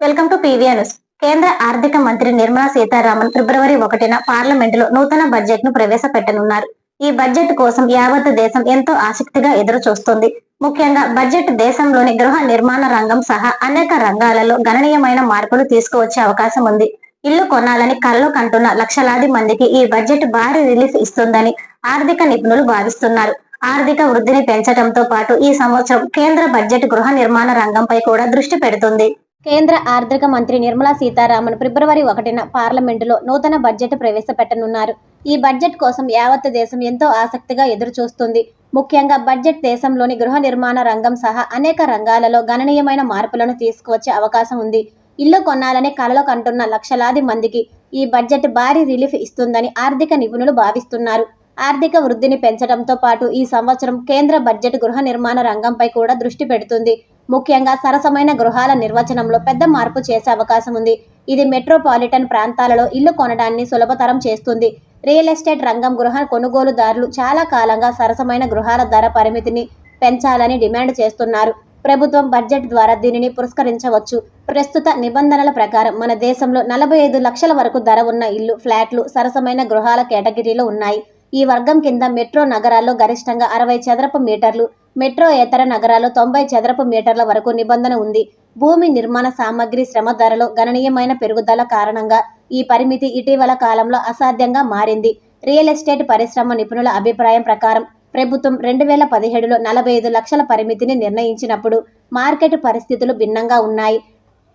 Welcome to PVR news. కేంద్ర ఆర్థిక మంత్రి నిర్మలా సీతారామన్ ఫిబ్రవరి ఒకటిన పార్లమెంటులో నూతన బడ్జెట్ను ప్రవేశపెట్టనున్నారు. ఈ బడ్జెట్ కోసం యావత్ దేశం ఎంతో ఆసక్తిగా ఎదురు చూస్తుంది ముఖ్యంగా బడ్జెట్ దేశంలోని గృహ నిర్మాణ రంగం సహా అనేక రంగాలలో గణనీయమైన మార్పులు తీసుకువచ్చే అవకాశం ఉంది. ఇల్లు కొనాలని కళ్ళు కంటున్న లక్షలాది మందికి ఈ బడ్జెట్ భారీ రిలీఫ్ ఇస్తుందని ఆర్థిక నిపుణులు భావిస్తున్నారు. ఆర్థిక వృద్ధిని పెంచడంతో పాటు ఈ సంవత్సరం కేంద్ర బడ్జెట్ గృహ నిర్మాణ రంగంపై కూడా దృష్టి పెడుతుంది. కేంద్ర ఆర్థిక మంత్రి నిర్మలా సీతారామన్ ఫిబ్రవరి ఒకటిన పార్లమెంటులో నూతన బడ్జెట్ ప్రవేశపెట్టనున్నారు. ఈ బడ్జెట్ కోసం యావత్ దేశం ఎంతో ఆసక్తిగా ఎదురుచూస్తుంది. ముఖ్యంగా బడ్జెట్ దేశంలోని గృహ నిర్మాణ రంగం సహా అనేక రంగాలలో గణనీయమైన మార్పులను తీసుకువచ్చే అవకాశం ఉంది. ఇల్లు కొనాలనే కలలో కంటున్న లక్షలాది మందికి ఈ బడ్జెట్ భారీ రిలీఫ్ ఇస్తుందని ఆర్థిక నిపుణులు భావిస్తున్నారు. ఆర్థిక వృద్ధిని పెంచడంతో పాటు ఈ సంవత్సరం కేంద్ర బడ్జెట్ గృహ నిర్మాణ రంగంపై కూడా దృష్టి పెడుతుంది. ముఖ్యంగా సరసమైన గృహాల నిర్వచనంలో పెద్ద మార్పు చేసే అవకాశం ఉంది. ఇది మెట్రోపాలిటన్ ప్రాంతాలలో ఇల్లు కొనడాన్ని సులభతరం చేస్తుంది. రియల్ ఎస్టేట్ రంగం గృహ కొనుగోలుదారులు చాలా కాలంగా సరసమైన గృహాల ధర పరిమితిని పెంచాలని డిమాండ్ చేస్తున్నారు. ప్రభుత్వం బడ్జెట్ ద్వారా దీనిని పురస్కరించవచ్చు. ప్రస్తుత నిబంధనల ప్రకారం మన దేశంలో నలభై ఐదు లక్షల వరకు ధర ఉన్న ఇల్లు ఫ్లాట్లు సరసమైన గృహాల కేటగిరీలో ఉన్నాయి. ఈ వర్గం కింద మెట్రో నగరాల్లో గరిష్టంగా అరవై చదరపు మీటర్లు మెట్రో ఇతర నగరాలు తొంభై చదరపు మీటర్ల వరకు నిబంధన ఉంది. భూమి నిర్మాణ సామగ్రి శ్రమ ధరలో గణనీయమైన పెరుగుదల కారణంగా ఈ పరిమితి ఇటీవల కాలంలో అసాధ్యంగా మారింది. రియల్ ఎస్టేట్ పరిశ్రమ నిపుణుల అభిప్రాయం ప్రకారం ప్రభుత్వం రెండు వేల పదిహేడులో నలభై ఐదు లక్షల పరిమితిని నిర్ణయించినప్పుడు మార్కెట్ పరిస్థితులు భిన్నంగా ఉన్నాయి.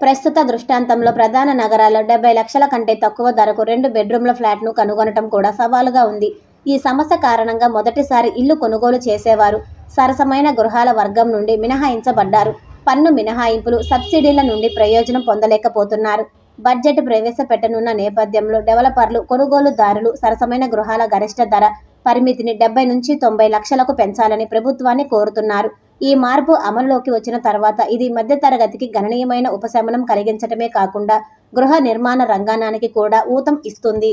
ప్రస్తుత దృష్టాంతంలో ప్రధాన నగరాల్లో డెబ్బై లక్షల కంటే తక్కువ ధరకు రెండు బెడ్రూమ్ల ఫ్లాట్ను కనుగొనటం కూడా సవాలుగా ఉంది. ఈ సమస్య కారణంగా మొదటిసారి ఇల్లు కొనుగోలు చేసేవారు. సరసమైన గృహాల వర్గం నుండి మినహాయించబడ్డారు. పన్ను మినహాయింపులు సబ్సిడీల నుండి ప్రయోజనం పొందలేకపోతున్నారు. బడ్జెట్ ప్రవేశపెట్టనున్న నేపథ్యంలో డెవలపర్లు కొనుగోలుదారులు సరసమైన గృహాల గరిష్ట ధర పరిమితిని డెబ్బై నుంచి తొంభై లక్షలకు పెంచాలని ప్రభుత్వాన్ని కోరుతున్నారు. ఈ మార్పు అమలులోకి వచ్చిన తర్వాత ఇది మధ్యతరగతికి గణనీయమైన ఉపశమనం కలిగించటమే కాకుండా గృహ నిర్మాణ రంగాణానికి కూడా ఊతం ఇస్తుంది.